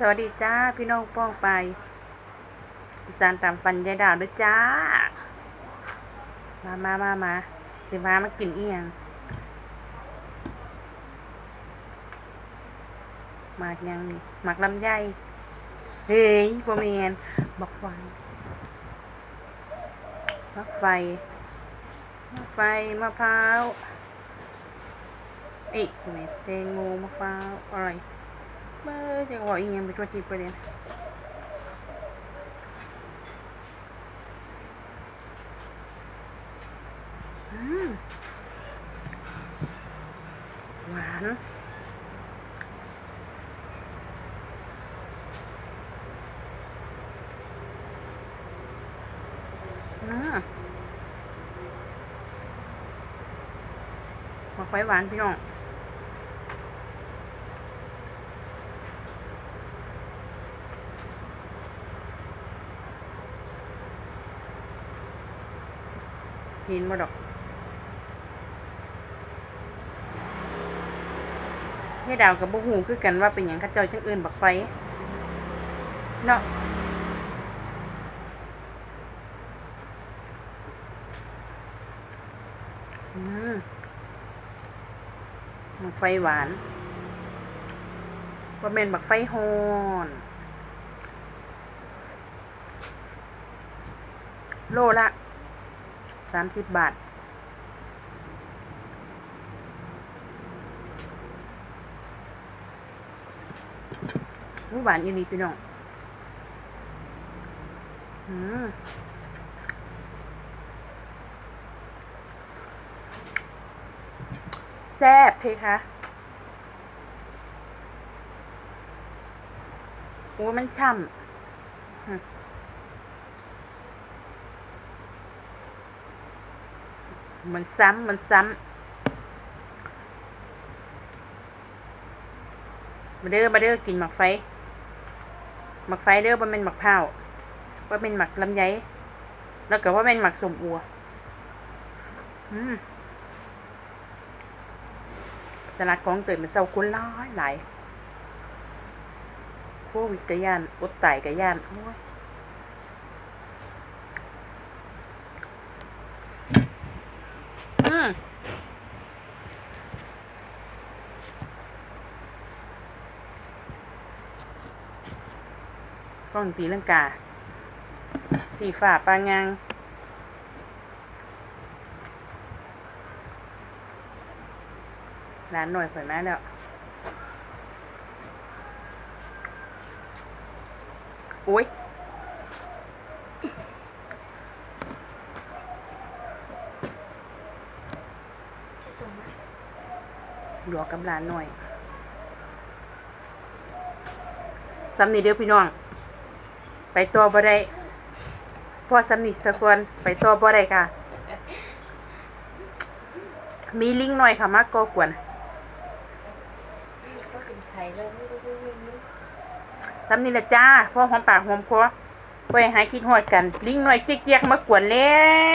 สวัสดีจ้าพี่น้องป้องไปอีสานตามฟันยายดาวด้วยจ้า มามามามาสิมามากินเอียงหมากยังนี่หมากลำไยเฮ้ยบ่แมนบักไฟบักไฟมะไฟมะพร้าวอ๊ะแม่แตงโมมะพร้าวอร่อย เมื่อจะบอกอีกอยังเป็นตัวจีบประเด็นหวานอืมมาไฟหวานพี่น้อง เห็นบ่ดอกยายดาวกับบุหูคือกันว่าเป็นอย่างข้าเจ้าจังอื่นบักไฟเนาะอืมบักไฟหวานว่าเป็นบักไฟฮอนโลละ สามสิบบาท หวานอีหลีพี่น้องอืมแซ่บเพคะโอ้มันช่ำ มมันซ้ำมันซ้ำมาเด้อมาเด้อกินหมักไฟหมักไฟเด้อว่าเป็นหมักเผาว่าเป็นหมักลำไยแล้วก็ว่าเป็นหมักสมอัว อืมตลาดของเติมมันเศร้าคนร้ายหลายโควิดกะยานอดตายกะยานโอ้ยอืม ก้องตีลังกา สีฝ่าปางางร้านหน่อยข่อยมาแล้วโอ้ยจะส่งมหยอกกับร้านหน่อยสำนีเดียวพี่น้อง ไปตัวบ่ได้พอสำนีสักคนไปตัวบ่ได้ค่ะ มีลิงก์หน่อยค่ะมากก็กวนชอบเป็นไข่เลยไม่ต้องวิ่งนึกสำนีละจ้าพ่อหอมปากหอมคอไปหาคิดหอดกัน ลิงก์หน่อยเจี๊ยกๆมากวนแล้ว